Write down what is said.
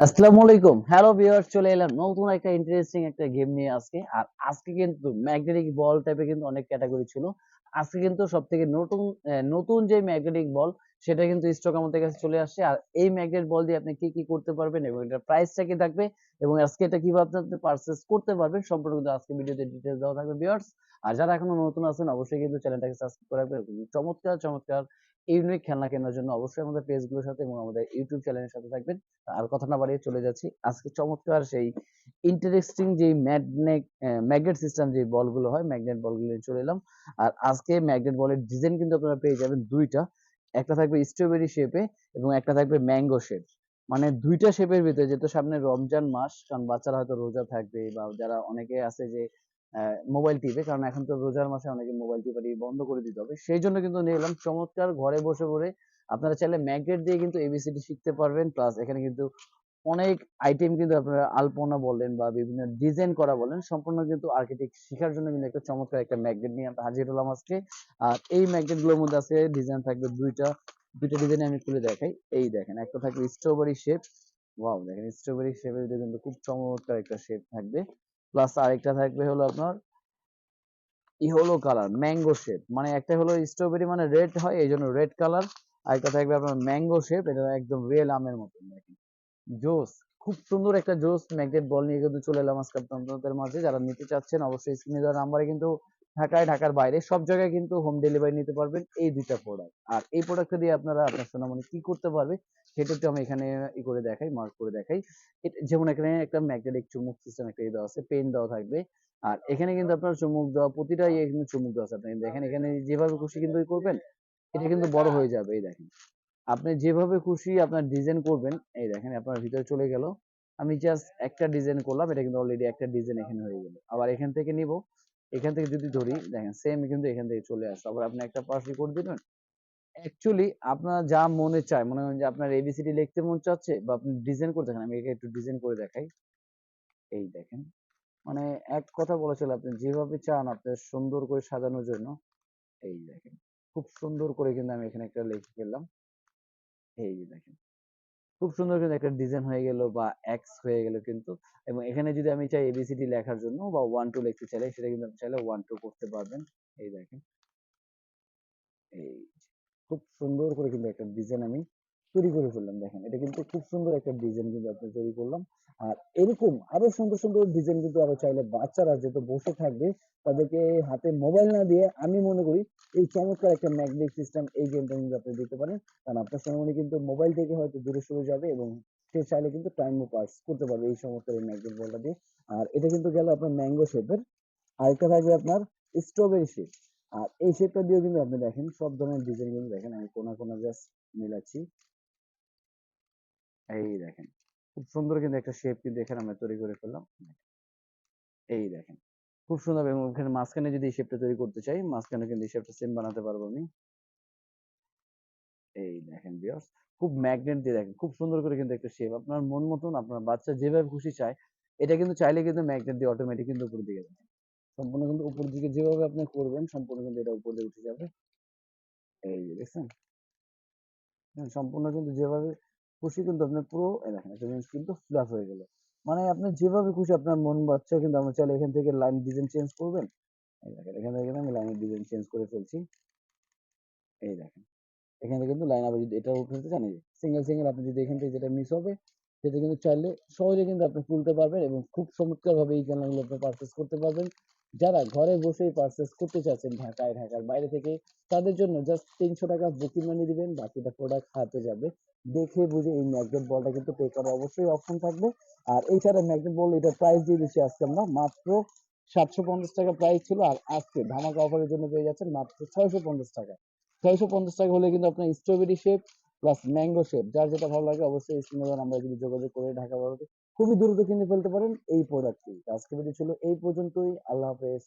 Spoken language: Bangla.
আসসালামু আলাইকুম। হ্যালো চলে এলাম নতুন একটা ইন্টারেস্টিং একটা গেম নিয়ে আজকে। আর আজকে কিন্তু ম্যাগনেটিক বল কিন্তু অনেক ক্যাটাগরি ছিল। আজকে কিন্তু সব থেকে নতুন নতুন যে ম্যাগনেটিক বল সেটা কিন্তু স্টক আমাদের কাছে চলে আসছে। আর এই ম্যাগনেট বল দিয়ে আপনি কি কি করতে পারবেন এবং এটার প্রাইসটা কি থাকবে এবং আজকে এটা কীভাবে আপনি পারচেজ করতে পারবেন কিন্তু আজকে ভিডিওতে ডিটেলস দেওয়া থাকবে ভিউয়ার্স আর যারা এখনও নতুন আছেন, অবশ্যই কিন্তু চ্যানেলটাকে সাবস্ক্রাইব করে রাখবেন। এবং চমৎকার চমৎকার ইউনিক খেলনা কেনার জন্য অবশ্যই আমাদের পেজগুলোর সাথে এবং আমাদের ইউটিউব চ্যানেলের সাথে থাকবেন। আর কথা না বাড়িয়ে চলে যাচ্ছি। আজকে চমৎকার সেই ইন্টারেস্টিং যে ম্যাগনেট ম্যাগনেট সিস্টেম যে বলগুলো হয় ম্যাগনেট বলগুলো নিয়ে চলে এলাম। আর আজকে ম্যাগনেট বলের ডিজাইন কিন্তু আপনারা পেয়ে যাবেন দুইটা। একটা থাকবে স্ট্রবেরি শেপে এবং একটা থাকবে ম্যাঙ্গো শেপ মানে দুইটা শেপের ভিতরে যেহেতু সামনে রমজান মাস, কারণ বাচ্চারা হয়তো রোজা থাকবে বা যারা অনেকে আছে যে মোবাইল টিপে। কারণ এখন তো রোজার মাসে অনেকে মোবাইল টিপারি বন্ধ করে দিতে হবে। সেই জন্য কিন্তু নিয়ে এলাম চমৎকার ঘরে বসে পড়ে আপনারা চাইলে ম্যাগনেট দিয়ে কিন্তু এবিসিডি শিখতে পারবেন। প্লাস এখানে কিন্তু অনেক আইটেম কিন্তু আপনারা আলপনা বলেন বা বিভিন্ন ডিজাইন করা বলেন, সম্পূর্ণ কিন্তু আর্কিটেক্ট শেখার জন্য কিন্তু একটা চমৎকার একটা ম্যাগনেট নিয়ে আমরা হাজির হলাম আজকে। আর এই ম্যাগনেটগুলোর মধ্যে আছে ডিজাইন থাকবে দুইটা। দুইটা ডিজাইন আমি খুলে দেখাই। এই দেখেন, একটা থাকবে স্ট্রবেরি শেপ ওয়াও দেখেন স্ট্রবেরি শেপের কিন্তু খুব চমৎকার একটা শেপ থাকবে। প্লাস আরেকটা থাকবে হলো আপনার ইহোলো কালার ম্যাঙ্গো শেপ মানে একটা হলো স্ট্রবেরি মানে রেড হয়, এই জন্য রেড কালার আরেকটা থাকবে আপনার ম্যাঙ্গো শেপ এটা একদম রিয়েল আমের মতন, দেখেন। জোস খুব সুন্দর একটা জোস ম্যাগনেট বল নিয়ে কিন্তু চলে এলাম আজকে আপনাদের মাঝে। যারা নিতে চাচ্ছেন, অবশ্যই স্ক্রিনে দেওয়া নাম্বারে কিন্তু ঢাকায়, ঢাকার বাইরে সব জায়গায় কিন্তু হোম ডেলিভারি নিতে পারবেন এই দুইটা প্রোডাক্ট আর এই প্রোডাক্টটা দিয়ে আপনারা আপনার সোনামণি কি করতে পারবে সেটা একটু আমি এখানে ই করে দেখাই মার্ক করে দেখাই। যেমন এখানে একটা ম্যাগনেটিক চুম্বক সিস্টেম একটা দেওয়া আছে পেন দেওয়া থাকবে। আর এখানে কিন্তু আপনার চুম্বক দেওয়া প্রতিটা ইয়ে কিন্তু চুম্বক দেওয়া আছে। আপনি দেখেন এখানে যেভাবে খুশি কিন্তু করবেন, এটা কিন্তু বড় হয়ে যাবে, এই দেখেন। আপনি যেভাবে খুশি আপনার ডিজাইন করবেন, এই দেখেন আপনার ভিতরে চলে গেল। আমি জাস্ট একটা ডিজাইন করলাম, এটা কিন্তু অলরেডি একটা ডিজাইন এখানে হয়ে গেল। আবার এখান থেকে নিব। এখান থেকে যদি ধরি, দেখেন সেম কিন্তু এখান থেকে চলে আসলো আবার আপনি একটা পাশে করে দিবেন। অ্যাকচুয়ালি আপনার যা মনে চায়, মনে করেন যে আপনার এবিসিডি লিখতে মন চাচ্ছে বা আপনি ডিজাইন করতে চান, আমি এটা একটু ডিজাইন করে দেখাই। এই দেখেন মানে এক কথা বলা চলে আপনি যেভাবে চান আপনার সুন্দর করে সাজানোর জন্য, এই দেখেন। খুব সুন্দর করে কিন্তু আমি এখানে একটা লিখে ফেললাম এই যে দেখেন। খুব সুন্দর কিন্তু একটা ডিজাইন হয়ে গেল বা এক্স হয়ে গেল কিন্তু। এবং এখানে যদি আমি চাই এবিসিডি লেখার জন্য বা ওয়ান টু লিখতে চাইলে সেটা কিন্তু আপনি চাইলে ওয়ান টু করতে পারবেন। এই দেখেন। এই খুব সুন্দর করে কিন্তু একটা ডিজাইন আমি তৈরি করে ফেললাম, দেখেন। এটা কিন্তু খুব সুন্দর একটা ডিজাইন কিন্তু আপনি তৈরি করলাম। আর এরকম আরও সুন্দর সুন্দর ডিজাইন কিন্তু আরও চাইলে বাচ্চারা যেহেতু বসে থাকবে, তাদেরকে হাতে মোবাইল না দিয়ে আমি মনে করি এই চমৎকার একটা ম্যাগনেটিক সিস্টেম এই গেমটা কিন্তু আপনি দিতে পারেন। কারণ আপনার সোনামণি কিন্তু মোবাইল থেকে হয়তো দূরে সরে যাবে এবং সে চাইলে কিন্তু টাইমও পাস করতে পারবে এই চমৎকার এই ম্যাগনেট বলটা দিয়ে। আর এটা কিন্তু গেল আপনার ম্যাঙ্গো শেপের আরেকটা থাকবে আপনার স্ট্রবেরি শেপ আর এই শেপটা দিয়েও কিন্তু আপনি দেখেন, সব ধরনের ডিজাইন কিন্তু দেখেন। আমি কোনা কোনা জাস্ট মিলাচ্ছি। এই দেখেন, খুব সুন্দর কিন্তু একটা শেপ কিন্তু এখানে আমরা তৈরি করে ফেললাম। এই দেখেন। খুব সুন্দর এবং এখানে মাঝখানে যদি এই শেপটা তৈরি করতে চাই মাঝখানে কিন্তু এই শেপটা সেম বানাতে পারব আমি। এই দেখেন ভিউয়ার্স খুব ম্যাগনেট দিয়ে দেখেন খুব সুন্দর করে কিন্তু একটা শেপ আপনার মন মতন আপনার বাচ্চা যেভাবে খুশি চায় এটা কিন্তু চাইলে কিন্তু ম্যাগনেট দিয়ে অটোমেটিক কিন্তু উপর দিকে যাবে সম্পূর্ণ কিন্তু উপর দিকে যেভাবে আপনি করবেন সম্পূর্ণ কিন্তু এটা উপর উঠে যাবে। এই যে দেখছেন? হ্যাঁ, সম্পূর্ণ কিন্তু যেভাবে খুশি কিন্তু আপনি পুরো দেখেন একটা কিন্তু ফিল হয়ে গেল। মানে আপনি যেভাবে খুশি আপনার মন বাচ্চা, কিন্তু আমরা চাইলে এখান থেকে লাইন ডিজাইন চেঞ্জ করবেন। এই দেখেন, এখান থেকে আমি লাইনের ডিজাইন চেঞ্জ করে ফেলছি। এই দেখেন, এখানে কিন্তু লাইন আবার যদি এটা উঠাতে চান সিঙ্গেল সিঙ্গেল আপনি যদি এখান থেকে যেটা মিস হবে সেটা কিন্তু চাইলে সহজে কিন্তু আপনি তুলতে পারবেন এবং খুব চমৎকার ভাবে এই খেলনাগুলো আপনি পারচেস করতে পারবেন। যারা ঘরে বসেই পারচেস করতে চাচ্ছেন ঢাকায়, ঢাকার বাইরে থেকে, তাদের জন্য জাস্ট তিনশো টাকা বুকিং মানি দিবেন, বাকিটা প্রোডাক্ট হাতে যাবে। দেখে বুঝে এই ম্যাগনেট বলটা কিন্তু পে করার অবশ্যই অপশন থাকবে। আর এছাড়া ম্যাগনেট বল এটার প্রাইস দিয়ে দিচ্ছি আজকে আমরা মাত্র সাতশো পঞ্চাশ টাকা প্রাইস ছিল আর আজকে ধামাকা অফারের জন্য পেয়ে যাচ্ছেন মাত্র ছয়শো পঞ্চাশ টাকা। ছয়শো পঞ্চাশ টাকা হলে কিন্তু আপনার strawberry shape plus mango shape যার যেটা ভালো লাগে অবশ্যই স্ক্রিনে আমরা যদি যোগাযোগ করে ঢাকা ভারতে খুবই দ্রুত কিনে ফেলতে পারেন এই প্রোডাক্টটি আজকে ভিডিও ছিল এই পর্যন্তই। আল্লাহ হাফেজ